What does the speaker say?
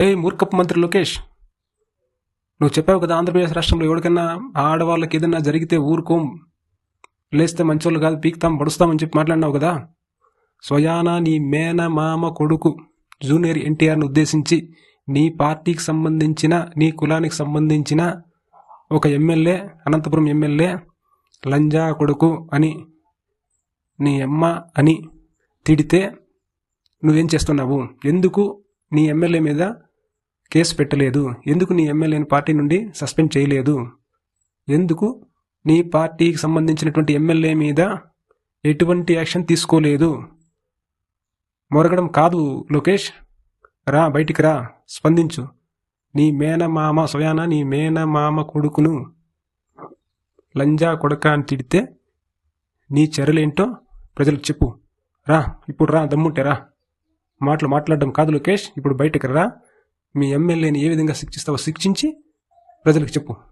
ఏ మూర్ఖపు మంత్రి లోకేష్? నువ్వు చెప్పావు కదా ఆంధ్రప్రదేశ్ రాష్ట్రంలో ఎవరికైనా ఆడవాళ్ళకి ఏదైనా జరిగితే ఊరుకోం లేస్తే మంచోళ్ళు కాదు పీక్తాం పడుస్తామని చెప్పి మాట్లాడినావు కదా? స్వయానా నీ మేన మామ కొడుకు జూనియర్ ఎన్టీఆర్ను ఉద్దేశించి నీ పార్టీకి సంబంధించిన నీ కులానికి సంబంధించిన ఒక ఎమ్మెల్యే అనంతపురం ఎమ్మెల్యే లంజా కొడుకు అని నీ అమ్మ అని తిడితే నువ్వేం చేస్తున్నావు? ఎందుకు నీ ఎమ్మెల్యే మీద కేసు పెట్టలేదు. ఎందుకు నీ ఎమ్మెల్యేని పార్టీ నుండి సస్పెండ్ చేయలేదు? ఎందుకు నీ పార్టీకి సంబంధించినటువంటి ఎమ్మెల్యే మీద ఎటువంటి యాక్షన్ తీసుకోలేదు? మొరగడం కాదు లోకేష్. రా బయటికి రా. స్పందించు. నీ మేనమామ స్వయాన నీ మేనమామ కొడుకును లంజా కొడక అని తిడితే నీ చర్యలేంటో ప్రజలకు చెప్పు. రా ఇప్పుడు రా దమ్ముంటే రా. మాటలు మాట్లాడడం కాదు లోకేష్. ఇప్పుడు బయటకు రా. మీ ఎమ్మెల్యేని ఏ విధంగా శిక్షిస్తావో శిక్షించి ప్రజలకు చెప్పు.